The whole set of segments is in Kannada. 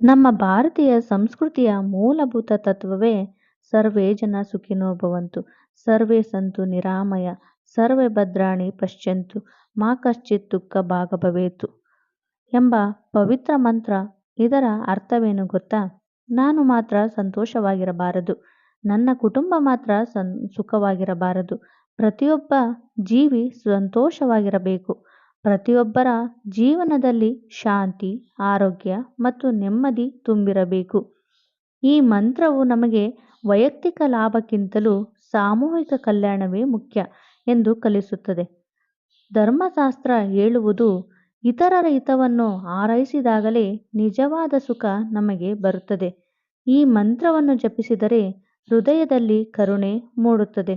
ನಮ್ಮ ಭಾರತೀಯ ಸಂಸ್ಕೃತಿಯ ಮೂಲಭೂತ ತತ್ವವೇ ಸರ್ವೇ ಜನ ಸುಖಿನೋ ಭವಂತು, ಸರ್ವೇ ಸಂತು ನಿರಾಮಯ, ಸರ್ವೇ ಭದ್ರಾಣಿ ಪಶ್ಯಂತು, ಮಾ ಕಶ್ಚಿತ್ ದುಃಖ ಭಾಗಭವೇತು ಎಂಬ ಪವಿತ್ರ ಮಂತ್ರ ಇದರ ಅರ್ಥವೇನು ಗೊತ್ತಾ? ನಾನು ಮಾತ್ರ ಸಂತೋಷವಾಗಿರಬಾರದು, ನನ್ನ ಕುಟುಂಬ ಮಾತ್ರ ಸಂ ಸುಖವಾಗಿರಬಾರದು, ಪ್ರತಿಯೊಬ್ಬ ಜೀವಿ ಸಂತೋಷವಾಗಿರಬೇಕು. ಪ್ರತಿಯೊಬ್ಬರ ಜೀವನದಲ್ಲಿ ಶಾಂತಿ, ಆರೋಗ್ಯ ಮತ್ತು ನೆಮ್ಮದಿ ತುಂಬಿರಬೇಕು. ಈ ಮಂತ್ರವು ನಮಗೆ ವೈಯಕ್ತಿಕ ಲಾಭಕ್ಕಿಂತಲೂ ಸಾಮೂಹಿಕ ಕಲ್ಯಾಣವೇ ಮುಖ್ಯ ಎಂದು ಕಲಿಸುತ್ತದೆ. ಧರ್ಮಶಾಸ್ತ್ರ ಹೇಳುವುದು ಇತರರ ಹಿತವನ್ನು ಹಾರೈಸಿದಾಗಲೇ ನಿಜವಾದ ಸುಖ ನಮಗೆ ಬರುತ್ತದೆ. ಈ ಮಂತ್ರವನ್ನು ಜಪಿಸಿದರೆ ಹೃದಯದಲ್ಲಿ ಕರುಣೆ ಮೂಡುತ್ತದೆ,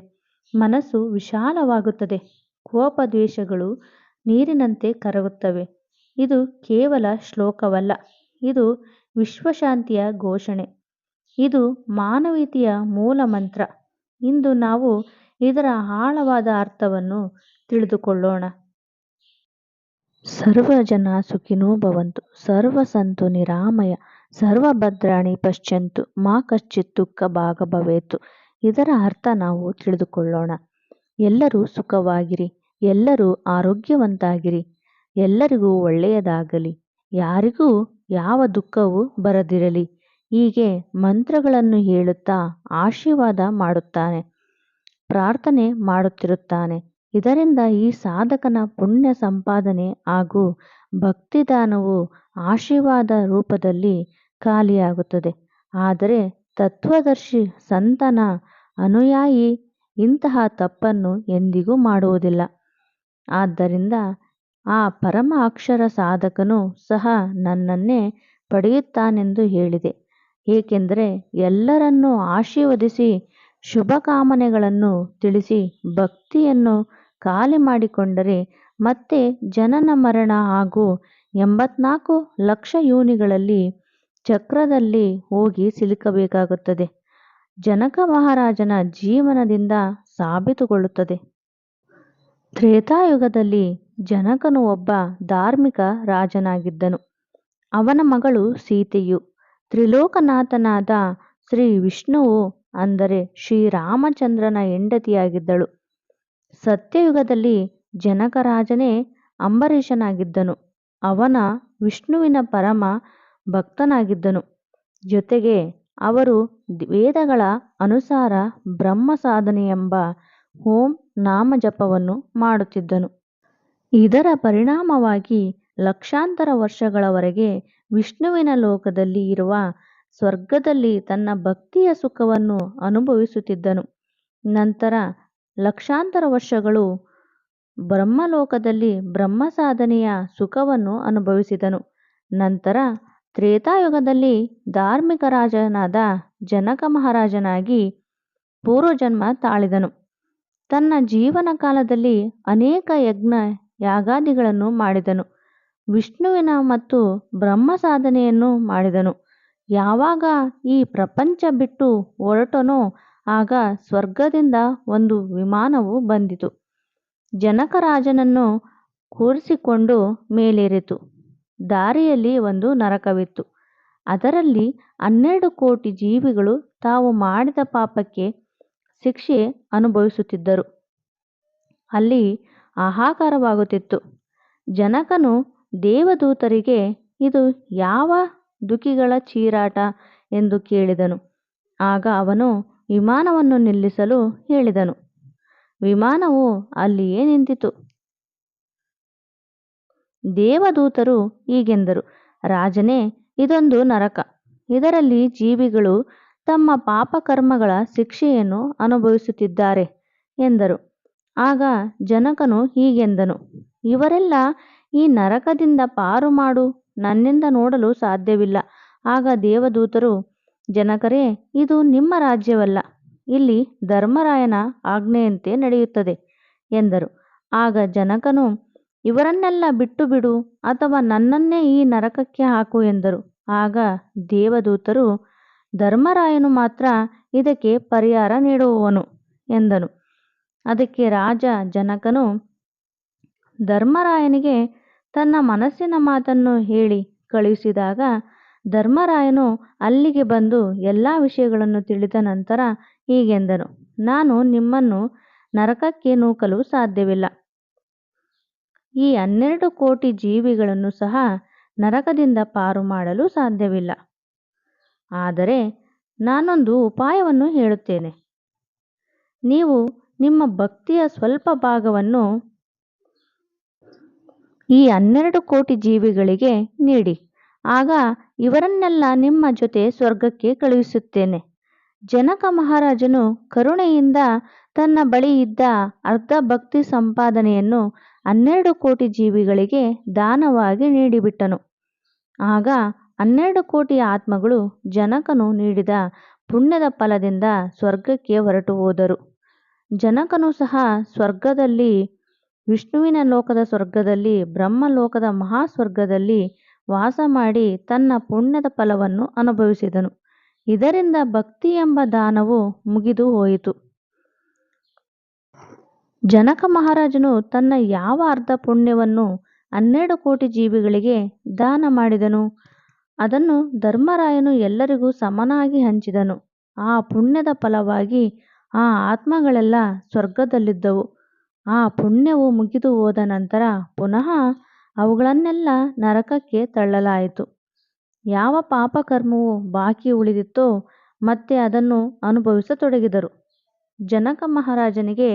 ಮನಸ್ಸು ವಿಶಾಲವಾಗುತ್ತದೆ. ಕೋಪ ದ್ವೇಷಗಳು ನೀರಿನಂತೆ ಕರಗುತ್ತವೆ. ಇದು ಕೇವಲ ಶ್ಲೋಕವಲ್ಲ, ಇದು ವಿಶ್ವಶಾಂತಿಯ ಘೋಷಣೆ. ಇದು ಮಾನವೀಯತೆಯ ಮೂಲ ಮಂತ್ರ. ಇಂದು ನಾವು ಇದರ ಆಳವಾದ ಅರ್ಥವನ್ನು ತಿಳಿದುಕೊಳ್ಳೋಣ. ಸರ್ವ ಜನ ಸುಖಿನೋ ಭವಂತು ಸರ್ವ ಸಂತು ನಿರಾಮಯ, ಸರ್ವಭದ್ರಾಣಿ ಪಶ್ಯಂತು, ಮಾ ಕಶ್ಚಿತ್ ದುಃಖ ಭಾಗ ಭವೇತು ಇದರ ಅರ್ಥ ನಾವು ತಿಳಿದುಕೊಳ್ಳೋಣ. ಎಲ್ಲರೂ ಸುಖವಾಗಿರಿ. ಎಲ್ಲರೂ ಆರೋಗ್ಯವಂತಾಗಿರಿ. ಎಲ್ಲರಿಗೂ ಒಳ್ಳೆಯದಾಗಲಿ. ಯಾರಿಗೂ ಯಾವ ದುಃಖವೂ ಬರದಿರಲಿ. ಹೀಗೆ ಮಂತ್ರಗಳನ್ನು ಹೇಳುತ್ತಾ ಆಶೀರ್ವಾದ ಮಾಡುತ್ತಾನೆ. ಪ್ರಾರ್ಥನೆ ಮಾಡುತ್ತಿರುತ್ತಾನೆ. ಇದರಿಂದ ಈ ಸಾಧಕನ ಪುಣ್ಯ ಸಂಪಾದನೆ ಹಾಗೂ ಭಕ್ತಿದಾನವು ಆಶೀರ್ವಾದ ರೂಪದಲ್ಲಿ ಖಾಲಿಯಾಗುತ್ತದೆ. ಆದರೆ ತತ್ವದರ್ಶಿ ಸಂತನ ಅನುಯಾಯಿ ಇಂತಹ ತಪ್ಪನ್ನು ಎಂದಿಗೂ ಮಾಡುವುದಿಲ್ಲ. ಆದ್ದರಿಂದ ಆ ಪರಮ ಅಕ್ಷರ ಸಾಧಕನು ಸಹ ನನ್ನನ್ನೇ ಪಡೆಯುತ್ತಾನೆಂದು ಹೇಳಿದೆ. ಏಕೆಂದರೆ ಎಲ್ಲರನ್ನೂ ಆಶೀರ್ವದಿಸಿ ಶುಭಕಾಮನೆಗಳನ್ನು ತಿಳಿಸಿ ಭಕ್ತಿಯನ್ನು ಖಾಲಿ ಮಾಡಿಕೊಂಡರೆ ಮತ್ತೆ ಜನನ ಮರಣ ಹಾಗೂ ಎಂಬತ್ನಾಲ್ಕು ಲಕ್ಷ ಯೋನಿಗಳಲ್ಲಿ ಚಕ್ರದಲ್ಲಿ ಹೋಗಿ ಸಿಲುಕಬೇಕಾಗುತ್ತದೆ. ಜನಕ ಮಹಾರಾಜನ ಜೀವನದಿಂದ ಸಾಬೀತುಗೊಳ್ಳುತ್ತದೆ. ತ್ರೇತಾಯುಗದಲ್ಲಿ ಜನಕನು ಒಬ್ಬ ಧಾರ್ಮಿಕ ರಾಜನಾಗಿದ್ದನು. ಅವನ ಮಗಳು ಸೀತೆಯು. ತ್ರಿಲೋಕನಾಥನಾದ ಶ್ರೀ ವಿಷ್ಣುವು ಅಂದರೆ ಶ್ರೀರಾಮಚಂದ್ರನ ಹೆಂಡತಿಯಾಗಿದ್ದಳು. ಸತ್ಯಯುಗದಲ್ಲಿ ಜನಕರಾಜನೇ ಅಂಬರೀಷನಾಗಿದ್ದನು. ಅವನ ವಿಷ್ಣುವಿನ ಪರಮ ಭಕ್ತನಾಗಿದ್ದನು. ಜೊತೆಗೆ ಅವರು ವೇದಗಳ ಅನುಸಾರ ಬ್ರಹ್ಮ ಸಾಧನೆ ಓಂ ನಾಮ ಜಪವನ್ನು ಮಾಡುತ್ತಿದ್ದನು. ಇದರ ಪರಿಣಾಮವಾಗಿ ಲಕ್ಷಾಂತರ ವರ್ಷಗಳವರೆಗೆ ವಿಷ್ಣುವಿನ ಲೋಕದಲ್ಲಿ ಇರುವ ಸ್ವರ್ಗದಲ್ಲಿ ತನ್ನ ಭಕ್ತಿಯ ಸುಖವನ್ನು ಅನುಭವಿಸುತ್ತಿದ್ದನು. ನಂತರ ಲಕ್ಷಾಂತರ ವರ್ಷಗಳು ಬ್ರಹ್ಮಲೋಕದಲ್ಲಿ ಬ್ರಹ್ಮ ಸಾಧನೆಯ ಸುಖವನ್ನು ಅನುಭವಿಸಿದನು. ನಂತರ ತ್ರೇತಾಯುಗದಲ್ಲಿ ಧಾರ್ಮಿಕ ರಾಜನಾದ ಜನಕ ಮಹಾರಾಜನಾಗಿ ಪೂರ್ವಜನ್ಮ ತಾಳಿದನು. ತನ್ನ ಜೀವನ ಕಾಲದಲ್ಲಿ ಅನೇಕ ಯಜ್ಞ ಯಾಗಾದಿಗಳನ್ನು ಮಾಡಿದನು. ವಿಷ್ಣುವಿನ ಮತ್ತು ಬ್ರಹ್ಮ ಸಾಧನೆಯನ್ನು ಮಾಡಿದನು. ಯಾವಾಗ ಈ ಪ್ರಪಂಚ ಬಿಟ್ಟು ಹೊರಟನೋ ಆಗ ಸ್ವರ್ಗದಿಂದ ಒಂದು ವಿಮಾನವು ಬಂದಿತು. ಜನಕರಾಜನನ್ನು ಕೂರಿಸಿಕೊಂಡು ಮೇಲೇರಿತು. ದಾರಿಯಲ್ಲಿ ಒಂದು ನರಕವಿತ್ತು. ಅದರಲ್ಲಿ ಹನ್ನೆರಡು ಕೋಟಿ ಜೀವಿಗಳು ತಾವು ಮಾಡಿದ ಪಾಪಕ್ಕೆ ಶಿಕ್ಷೆ ಅನುಭವಿಸುತ್ತಿದ್ದರು. ಅಲ್ಲಿ ಹಾಹಾಕಾರವಾಗುತ್ತಿತ್ತು. ಜನಕನು ದೇವದೂತರಿಗೆ, ಇದು ಯಾವ ದುಃಖಿಗಳ ಚೀರಾಟ ಎಂದು ಕೇಳಿದನು. ಆಗ ಅವನು ವಿಮಾನವನ್ನು ನಿಲ್ಲಿಸಲು ಹೇಳಿದನು. ವಿಮಾನವು ಅಲ್ಲಿಯೇ ನಿಂತಿತು. ದೇವದೂತರು ಹೀಗೆಂದರು, ರಾಜನೇ, ಇದೊಂದು ನರಕ. ಇದರಲ್ಲಿ ಜೀವಿಗಳು ತಮ್ಮ ಪಾಪಕರ್ಮಗಳ ಶಿಕ್ಷೆಯನ್ನು ಅನುಭವಿಸುತ್ತಿದ್ದಾರೆ ಎಂದರು. ಆಗ ಜನಕನು ಹೀಗೆಂದನು, ಇವರೆಲ್ಲ ಈ ನರಕದಿಂದ ಪಾರು ಮಾಡು, ನನ್ನಿಂದ ನೋಡಲು ಸಾಧ್ಯವಿಲ್ಲ. ಆಗ ದೇವದೂತರು, ಜನಕರೇ, ಇದು ನಿಮ್ಮ ರಾಜ್ಯವಲ್ಲ, ಇಲ್ಲಿ ಧರ್ಮರಾಯನ ಆಜ್ಞೆಯಂತೆ ನಡೆಯುತ್ತದೆ ಎಂದರು. ಆಗ ಜನಕನು, ಇವರನ್ನೆಲ್ಲ ಬಿಟ್ಟು ಬಿಡು ಅಥವಾ ನನ್ನನ್ನೇ ಈ ನರಕಕ್ಕೆ ಹಾಕು ಎಂದರು. ಆಗ ದೇವದೂತರು ಧರ್ಮರಾಯನು ಮಾತ್ರ ಇದಕ್ಕೆ ಪರಿಹಾರ ನೀಡುವವನು ಎಂದನು. ಅದಕ್ಕೆ ರಾಜ ಜನಕನು ಧರ್ಮರಾಯನಿಗೆ ತನ್ನ ಮನಸ್ಸಿನ ಮಾತನ್ನು ಹೇಳಿ ಕಳುಹಿಸಿದಾಗ ಧರ್ಮರಾಯನು ಅಲ್ಲಿಗೆ ಬಂದು ಎಲ್ಲ ವಿಷಯಗಳನ್ನು ತಿಳಿದ ನಂತರ ಹೀಗೆಂದನು. ನಾನು ನಿಮ್ಮನ್ನು ನರಕಕ್ಕೆ ನೂಕಲು ಸಾಧ್ಯವಿಲ್ಲ. ಈ ಹನ್ನೆರಡು ಕೋಟಿ ಜೀವಿಗಳನ್ನು ಸಹ ನರಕದಿಂದ ಪಾರು ಮಾಡಲು ಸಾಧ್ಯವಿಲ್ಲ. ಆದರೆ ನಾನೊಂದು ಉಪಾಯವನ್ನು ಹೇಳುತ್ತೇನೆ. ನೀವು ನಿಮ್ಮ ಭಕ್ತಿಯ ಸ್ವಲ್ಪ ಭಾಗವನ್ನು ಈ ಹನ್ನೆರಡು ಕೋಟಿ ಜೀವಿಗಳಿಗೆ ನೀಡಿ. ಆಗ ಇವರನ್ನೆಲ್ಲ ನಿಮ್ಮ ಜೊತೆ ಸ್ವರ್ಗಕ್ಕೆ ಕಳುಹಿಸುತ್ತೇನೆ. ಜನಕ ಮಹಾರಾಜನು ಕರುಣೆಯಿಂದ ತನ್ನ ಬಳಿ ಇದ್ದ ಅರ್ಧ ಭಕ್ತಿ ಸಂಪಾದನೆಯನ್ನು ಹನ್ನೆರಡು ಕೋಟಿ ಜೀವಿಗಳಿಗೆ ದಾನವಾಗಿ ನೀಡಿಬಿಟ್ಟನು. ಆಗ ಹನ್ನೆರಡು ಕೋಟಿ ಆತ್ಮಗಳು ಜನಕನು ನೀಡಿದ ಪುಣ್ಯದ ಫಲದಿಂದ ಸ್ವರ್ಗಕ್ಕೆ ಹೊರಟು ಹೋದರು. ಜನಕನು ಸಹ ಸ್ವರ್ಗದಲ್ಲಿ, ವಿಷ್ಣುವಿನ ಲೋಕದ ಸ್ವರ್ಗದಲ್ಲಿ, ಬ್ರಹ್ಮಲೋಕದ ಮಹಾಸ್ವರ್ಗದಲ್ಲಿ ವಾಸ ಮಾಡಿ ತನ್ನ ಪುಣ್ಯದ ಫಲವನ್ನು ಅನುಭವಿಸಿದನು. ಇದರಿಂದ ಭಕ್ತಿ ಎಂಬ ದಾನವು ಮುಗಿದು ಹೋಯಿತು. ಜನಕ ಮಹಾರಾಜನು ತನ್ನ ಯಾವ ಅರ್ಧ ಪುಣ್ಯವನ್ನು ಹನ್ನೆರಡು ಕೋಟಿ ಜೀವಿಗಳಿಗೆ ದಾನ ಮಾಡಿದನು? ಅದನ್ನು ಧರ್ಮರಾಯನು ಎಲ್ಲರಿಗೂ ಸಮನಾಗಿ ಹಂಚಿದನು. ಆ ಪುಣ್ಯದ ಫಲವಾಗಿ ಆ ಆತ್ಮಗಳೆಲ್ಲ ಸ್ವರ್ಗದಲ್ಲಿದ್ದವು. ಆ ಪುಣ್ಯವು ಮುಗಿದು ಹೋದ ನಂತರ ಪುನಃ ಅವುಗಳನ್ನೆಲ್ಲ ನರಕಕ್ಕೆ ತಳ್ಳಲಾಯಿತು. ಯಾವ ಪಾಪಕರ್ಮವು ಬಾಕಿ ಉಳಿದಿತ್ತೋ ಮತ್ತೆ ಅದನ್ನು ಅನುಭವಿಸತೊಡಗಿದರು. ಜನಕ ಮಹಾರಾಜನಿಗೆ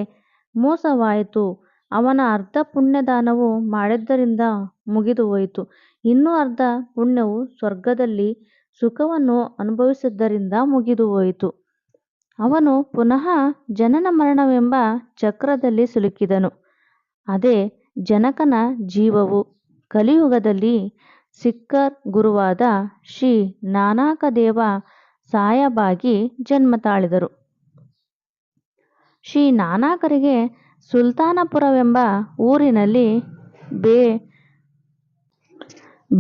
ಮೋಸವಾಯಿತು. ಅವನ ಅರ್ಧ ಪುಣ್ಯದಾನವು ಮಾಡಿದ್ದರಿಂದ ಮುಗಿದು ಹೋಯಿತು. ಇನ್ನೂ ಅರ್ಧ ಪುಣ್ಯವು ಸ್ವರ್ಗದಲ್ಲಿ ಸುಖವನ್ನು ಅನುಭವಿಸಿದ್ದರಿಂದ ಮುಗಿದು ಹೋಯಿತು. ಅವನು ಪುನಃ ಜನನ ಮರಣವೆಂಬ ಚಕ್ರದಲ್ಲಿ ಸಿಲುಕಿದನು. ಅದೇ ಜನಕನ ಜೀವವು. ಕಲಿಯುಗದಲ್ಲಿ ಸಿಕ್ಕರ್ ಗುರುವಾದ ಶ್ರೀ ನಾನಾಕದೇವ ಸಾಯಬಾಗಿ ಜನ್ಮ ತಾಳಿದರು. ಶ್ರೀ ನಾನಾಕರಿಗೆ ಸುಲ್ತಾನಪುರವೆಂಬ ಊರಿನಲ್ಲಿ ಬೇ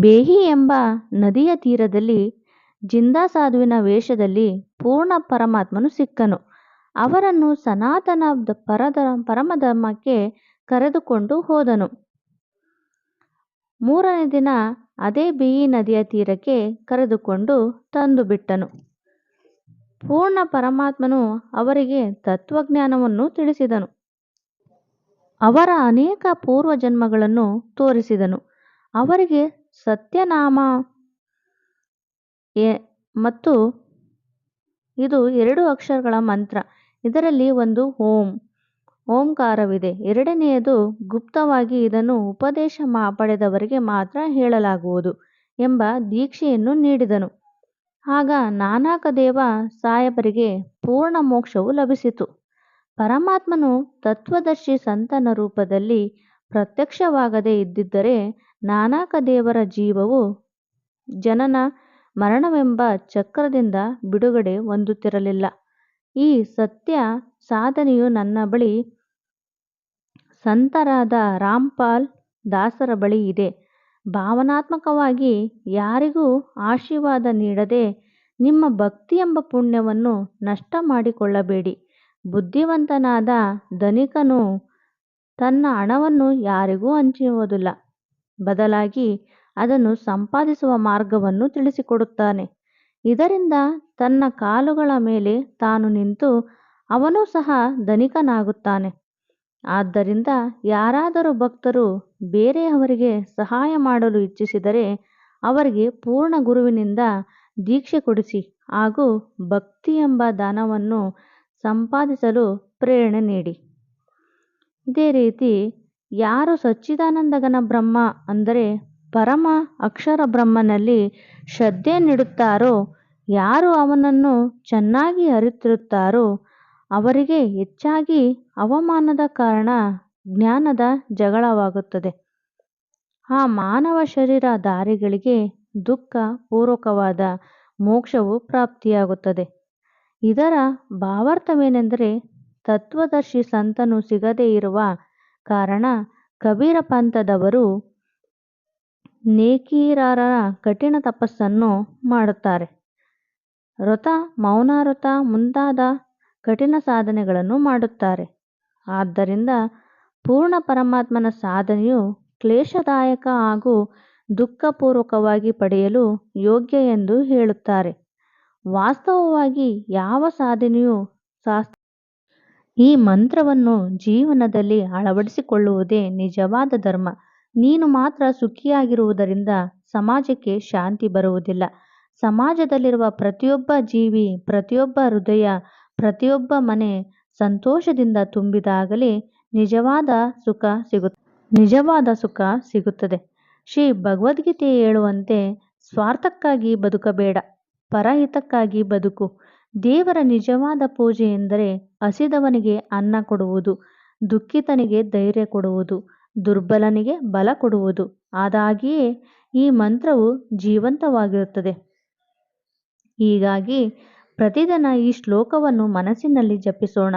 ಬೇಹಿ ಎಂಬ ನದಿಯ ತೀರದಲ್ಲಿ ಜಿಂದಾ ಸಾಧುವಿನ ವೇಷದಲ್ಲಿ ಪೂರ್ಣ ಪರಮಾತ್ಮನು ಸಿಕ್ಕನು. ಅವರನ್ನು ಸನಾತನ ಪರದ ಪರಮಧರ್ಮಕ್ಕೆ ಕರೆದುಕೊಂಡು ಹೋದನು. ಮೂರನೇ ದಿನ ಅದೇ ಬೇಯಿ ನದಿಯ ತೀರಕ್ಕೆ ಕರೆದುಕೊಂಡು ತಂದು ಬಿಟ್ಟನು ಪೂರ್ಣ ಪರಮಾತ್ಮನು ಅವರಿಗೆ ತತ್ವಜ್ಞಾನವನ್ನು ತಿಳಿಸಿದನು. ಅವರ ಅನೇಕ ಪೂರ್ವ ಜನ್ಮಗಳನ್ನು ತೋರಿಸಿದನು. ಅವರಿಗೆ ಸತ್ಯನಾಮ. ಎ- ಮತ್ತು ಇದು ಎರಡು ಅಕ್ಷರಗಳ ಮಂತ್ರ. ಇದರಲ್ಲಿ ಒಂದು ಓಂ, ಓಂಕಾರವಿದೆ. ಎರಡನೆಯದು ಗುಪ್ತವಾಗಿ ಇದನ್ನು ಉಪದೇಶ ಮಾ, ಪಡೆದವರಿಗೆ ಮಾತ್ರ ಹೇಳಲಾಗುವುದು ಎಂಬ ದೀಕ್ಷೆಯನ್ನು ನೀಡಿದನು. ಆಗ ನಾನಾಕದೇವ ಸಾಹೇಬರಿಗೆ ಪೂರ್ಣ ಮೋಕ್ಷವು ಲಭಿಸಿತು. ಪರಮಾತ್ಮನು ತತ್ವದರ್ಶಿ ಸಂತನ ರೂಪದಲ್ಲಿ ಪ್ರತ್ಯಕ್ಷವಾಗದೇ ಇದ್ದಿದ್ದರೆ ನಾನಾಕದೇವರ ಜೀವವು ಜನನ ಮರಣವೆಂಬ ಚಕ್ರದಿಂದ ಬಿಡುಗಡೆ ಹೊಂದುತ್ತಿರಲಿಲ್ಲ. ಈ ಸತ್ಯ ಸಾಧನೆಯು ನನ್ನ ಬಳಿ ಸಂತರಾದ ರಾಮ್ಪಾಲ್ ದಾಸರ ಬಳಿ ಇದೆ. ಭಾವನಾತ್ಮಕವಾಗಿ ಯಾರಿಗೂ ಆಶೀರ್ವಾದ ನೀಡದೆ ನಿಮ್ಮ ಭಕ್ತಿ ಎಂಬ ಪುಣ್ಯವನ್ನು ನಷ್ಟ ಮಾಡಿಕೊಳ್ಳಬೇಡಿ. ಬುದ್ಧಿವಂತನಾದ ಧನಿಕನು ತನ್ನ ಹಣವನ್ನು ಯಾರಿಗೂ ಹಂಚುವುದಿಲ್ಲ. ಬದಲಾಗಿ ಅದನ್ನು ಸಂಪಾದಿಸುವ ಮಾರ್ಗವನ್ನು ತಿಳಿಸಿಕೊಡುತ್ತಾನೆ. ಇದರಿಂದ ತನ್ನ ಕಾಲುಗಳ ಮೇಲೆ ತಾನು ನಿಂತು ಅವನು ಸಹ ಧನಿಕನಾಗುತ್ತಾನೆ. ಆದ್ದರಿಂದ ಯಾರಾದರೂ ಭಕ್ತರು ಬೇರೆಯವರಿಗೆ ಸಹಾಯ ಮಾಡಲು ಇಚ್ಛಿಸಿದರೆ ಅವರಿಗೆ ಪೂರ್ಣ ಗುರುವಿನಿಂದ ದೀಕ್ಷೆ ಕೊಡಿಸಿ ಹಾಗೂ ಭಕ್ತಿ ಎಂಬ ದಾನವನ್ನು ಸಂಪಾದಿಸಲು ಪ್ರೇರಣೆ ನೀಡಿ. ಇದೇ ರೀತಿ ಯಾರು ಸಚ್ಚಿದಾನಂದಗನ ಬ್ರಹ್ಮ ಅಂದರೆ ಪರಮ ಅಕ್ಷರ ಬ್ರಹ್ಮನಲ್ಲಿ ಶ್ರದ್ಧೆ ನೀಡುತ್ತಾರೋ, ಯಾರು ಅವನನ್ನು ಚೆನ್ನಾಗಿ ಅರಿತಿರುತ್ತಾರೋ, ಅವರಿಗೆ ಹೆಚ್ಚಾಗಿ ಅವಮಾನದ ಕಾರಣ ಜ್ಞಾನದ ಜಗಳವಾಗುತ್ತದೆ. ಆ ಮಾನವ ಶರೀರ ಧಾರಿಗಳಿಗೆ ದುಃಖ ಪೂರ್ವಕವಾದ ಮೋಕ್ಷವು ಪ್ರಾಪ್ತಿಯಾಗುತ್ತದೆ. ಇದರ ಭಾವಾರ್ಥವೇನೆಂದರೆ ತತ್ವದರ್ಶಿ ಸಂತನು ಸಿಗದೇ ಇರುವ ಕಾರಣ ಕಬೀರ ಪಂಥದವರು ನೇಕೀರಾರ ಕಠಿಣ ತಪಸ್ಸನ್ನು ಮಾಡುತ್ತಾರೆ. ವ್ರತ ಮೌನಾವ್ರತ ಮುಂತಾದ ಕಠಿಣ ಸಾಧನೆಗಳನ್ನು ಮಾಡುತ್ತಾರೆ. ಆದ್ದರಿಂದ ಪೂರ್ಣ ಪರಮಾತ್ಮನ ಸಾಧನೆಯು ಕ್ಲೇಶದಾಯಕ ಹಾಗೂ ದುಃಖಪೂರ್ವಕವಾಗಿ ಪಡೆಯಲು ಯೋಗ್ಯ ಎಂದು ಹೇಳುತ್ತಾರೆ. ವಾಸ್ತವವಾಗಿ ಯಾವ ಸಾಧನೆಯೂ ಶಾಸ್ತ್ರ ಈ ಮಂತ್ರವನ್ನು ಜೀವನದಲ್ಲಿ ಅಳವಡಿಸಿಕೊಳ್ಳುವುದೇ ನಿಜವಾದ ಧರ್ಮ. ನೀನು ಮಾತ್ರ ಸುಖಿಯಾಗಿರುವುದರಿಂದ ಸಮಾಜಕ್ಕೆ ಶಾಂತಿ ಬರುವುದಿಲ್ಲ. ಸಮಾಜದಲ್ಲಿರುವ ಪ್ರತಿಯೊಬ್ಬ ಜೀವಿ, ಪ್ರತಿಯೊಬ್ಬ ಹೃದಯ, ಪ್ರತಿಯೊಬ್ಬ ಮನೆ ಸಂತೋಷದಿಂದ ತುಂಬಿದಾಗಲೇ ನಿಜವಾದ ಸುಖ ಸಿಗುತ್ತದೆ ನಿಜವಾದ ಸುಖ ಸಿಗುತ್ತದೆ. ಶ್ರೀ ಭಗವದ್ಗೀತೆ ಹೇಳುವಂತೆ ಸ್ವಾರ್ಥಕ್ಕಾಗಿ ಬದುಕಬೇಡ, ಪರಹಿತಕ್ಕಾಗಿ ಬದುಕು. ದೇವರ ನಿಜವಾದ ಪೂಜೆ ಎಂದರೆ ಹಸಿದವನಿಗೆ ಅನ್ನ ಕೊಡುವುದು, ದುಃಖಿತನಿಗೆ ಧೈರ್ಯ ಕೊಡುವುದು, ದುರ್ಬಲನಿಗೆ ಬಲ ಕೊಡುವುದು. ಆದಾಗಿಯೇ ಈ ಮಂತ್ರವು ಜೀವಂತವಾಗಿರುತ್ತದೆ. ಹೀಗಾಗಿ ಪ್ರತಿದಿನ ಈ ಶ್ಲೋಕವನ್ನು ಮನಸ್ಸಿನಲ್ಲಿ ಜಪಿಸೋಣ.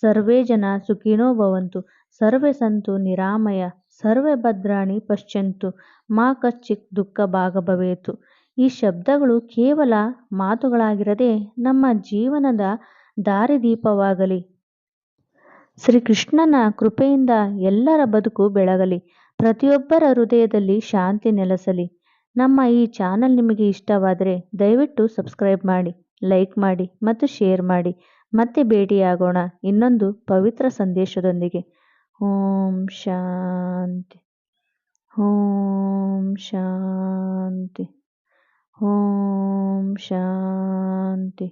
ಸರ್ವೇ ಜನ ಸುಖಿನೋ ಭವಂತು, ಸರ್ವೇ ಸಂತು ನಿರಾಮಯ, ಸರ್ವೇ ಭದ್ರಾಣಿ ಪಶ್ಯಂತು, ಮಾ ಕಚ್ಚಿತ್ ದುಃಖ ಭಾಗಭವೇತು. ಈ ಶಬ್ದಗಳು ಕೇವಲ ಮಾತುಗಳಾಗಿರದೆ ನಮ್ಮ ಜೀವನದ ದಾರಿದೀಪವಾಗಲಿ. ಶ್ರೀಕೃಷ್ಣನ ಕೃಪೆಯಿಂದ ಎಲ್ಲರ ಬದುಕು ಬೆಳಗಲಿ. ಪ್ರತಿಯೊಬ್ಬರ ಹೃದಯದಲ್ಲಿ ಶಾಂತಿ ನೆಲೆಸಲಿ. ನಮ್ಮ ಈ ಚಾನಲ್ ನಿಮಗೆ ಇಷ್ಟವಾದರೆ ದಯವಿಟ್ಟು ಸಬ್ಸ್ಕ್ರೈಬ್ ಮಾಡಿ, ಲೈಕ್ ಮಾಡಿ ಮತ್ತು ಶೇರ್ ಮಾಡಿ. ಮತ್ತೆ ಭೇಟಿಯಾಗೋಣ ಇನ್ನೊಂದು ಪವಿತ್ರ ಸಂದೇಶದೊಂದಿಗೆ. ಓಂ ಶಾಂತಿ. ಓಂ ಶಾಂತಿ. ಓಂ ಶಾಂತಿ